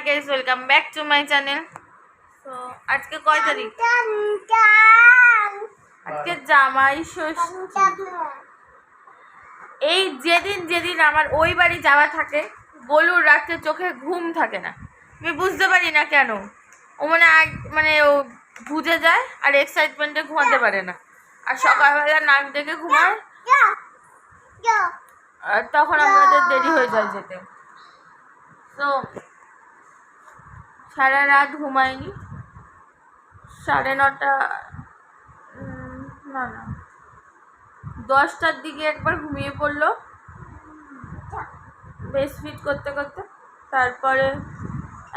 Hi guys welcome back to my channel তো আজকে কয় তারিখ? আজকে জামাই এই যেদিন যেদিন আমার ওই বাড়ি যাওয়া থাকে গলুর রাত্রে চোখে ঘুম থাকে না। আমি বুঝতে পারি না কেন। ও মানে মানে ও বুঝে যায় আর এক্সাইটমেন্টে ঘুমাতে পারে না। আর সকালবেলা নাক ডেকে ঘুমায়। তখন আমাদের দেরি হয়ে যায় যেতে। তো সারা রাত ঘুমায়নি। সাড়ে নটা না না। দশটার দিকে একবার ঘুমিয়ে পড়ল। বেশ ফিট করতে করতে। তারপরে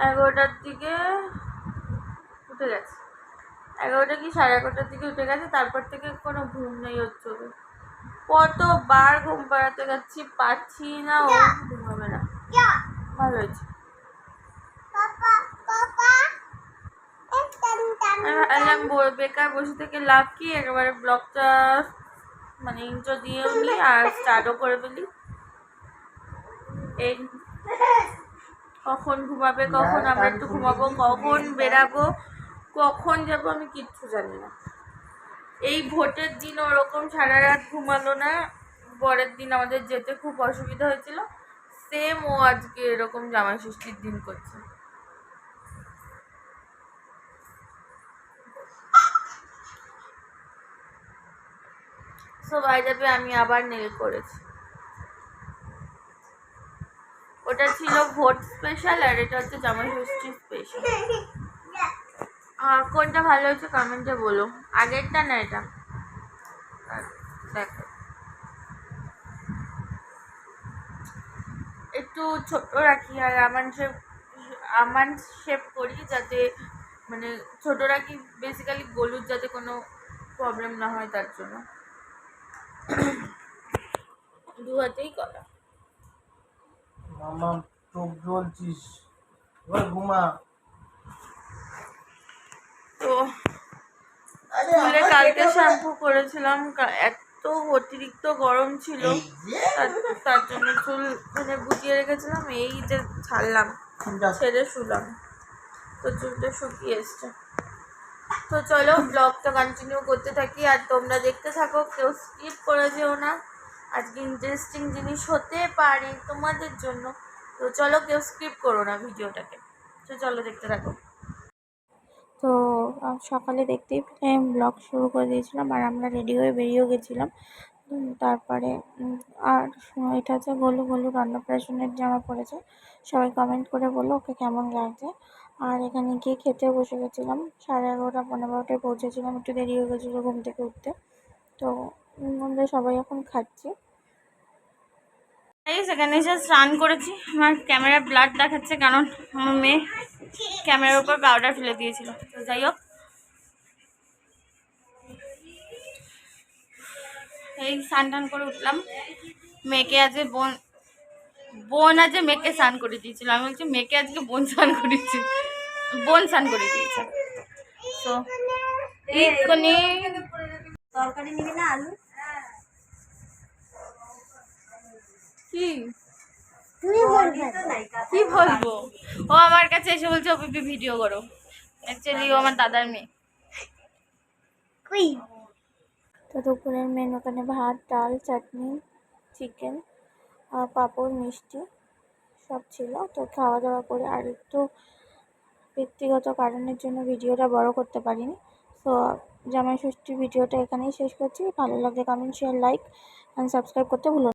এগারোটার দিকে উঠে গেছে। এগারোটা কি সাড়ে এগারোটার দিকে উঠে গেছে? তারপর থেকে কোনো ঘুম নেই ওর ওর। কতবার ঘুম পাড়াতে যাচ্ছি পাচ্ছি না, ও ঘুমাবে না। ভালো হয়েছে। আমি ব- বেকার বসে থেকে লাভ কি? একেবারে ব্লগটা মানে ইন্ট্রো দিয়েও নি আর স্টার্টও করে ফেলি। এই কখন ঘুমাবে, কখন আমরা একটু ঘুমাবো, কখন বেরাবো, কখন যাব আমি কিচ্ছু জানি না। এই ভোটের দিন ওরকম সারা রাত ঘুমালো না। পরের দিন আমাদের যেতে খুব অসুবিধা হয়েছিল। সেম ও আজকে এরকম জামাই ষষ্ঠীর দিন করছে। সো বাই যাবে আমি আবার নেল করেছি। ওটা ছিল ভোট স্পেশাল আর এটা হচ্ছে জামাই ষষ্ঠী স্পেশাল কোনটা ভালো হয়েছে কমেন্টে বলো। আগেরটা না এটা? দেখো। একটু ছোট রাখি আর আমান শেপ আমান শেপ করি যাতে মানে ছোট রাখি বেসিক্যালি গলুর যাতে কোনো প্রবলেম না হয় তার জন্য। দু হাতেই করা। মামা চোখ জ্বলছিস। এবার ঘুমা। তো চুলে কালকে শ্যাম্পু করেছিলাম এত অতিরিক্ত গরম ছিল। তার- তার জন্য চুল মানে গুটিয়ে রেখেছিলাম এই যে ছাড়লাম ছেড়ে শুলাম। তো চুলটা শুকিয়ে এসছে। তো চলো ব্লগটা কন্টিনিউ করতে থাকি। আর তোমরা দেখতে থাকো, কেউ স্কিপ করে যেও না। আজকে ইন্টারেস্টিং জিনিস হতে পারে তোমাদের জন্য। তো চলো, কেউ স্কিপ করো না ভিডিওটাকে। তো চলো, দেখতে থাকো। তো সকালে দেখতেই পেলে ব্লগ শুরু করে দিয়েছিলাম আর আমরা রেডি হয়ে বেরিয়েও গেছিলাম। তারপরে আর এটা হচ্ছে গোলু গোলুর অন্নপ্রাশনের জামা পড়েছে। সবাই কমেন্ট করে বলল ওকে কেমন লাগছে। আর এখানে গিয়ে খেতে বসে গেছিলাম। সাড়ে এগারোটা, পনেরো বারোটায় পৌঁছেছিলাম। একটু দেরি হয়ে গেছিল ঘুম থেকে উঠতে। তো আমরা সবাই এখন খাচ্ছি। সেখানে এসে স্নান করেছি। আমার ক্যামেরা ব্লাড দেখাচ্ছে কারণ আমার মেয়ে ক্যামেরার উপর পাউডার ফেলে দিয়েছিল। তো যাই হোক। এই স্নান টান করে উঠলাম। মেয়েকে আজকে বোন বোন আজকে মেয়েকে স্নান করে দিয়েছিল। আমি বলছি মেয়েকে আজকে বোন স্নান করেছি বোন স্নান করে দিয়েছে। তো এক্ষুনি তরকারি নিবি না আলু? কি? কি বলব? ও আমার কাছে এসে বলছে ওপিপি ভিডিও করো। অ্যাকচুয়ালি ও আমার দাদার মেয়ে। তো দুপুরের মেনু ওখানে ভাত ডাল চাটনি চিকেন পাঁপড় মিষ্টি সব ছিল। তো খাওয়া দাওয়া করে আর একটু ব্যক্তিগত কারণের জন্য ভিডিওটা বড় করতে পারিনি। তো জামাই ষষ্ঠী ভিডিওটা এখানেই শেষ করছি। ভালো লাগলে comment share like and subscribe করতে ভুলো না।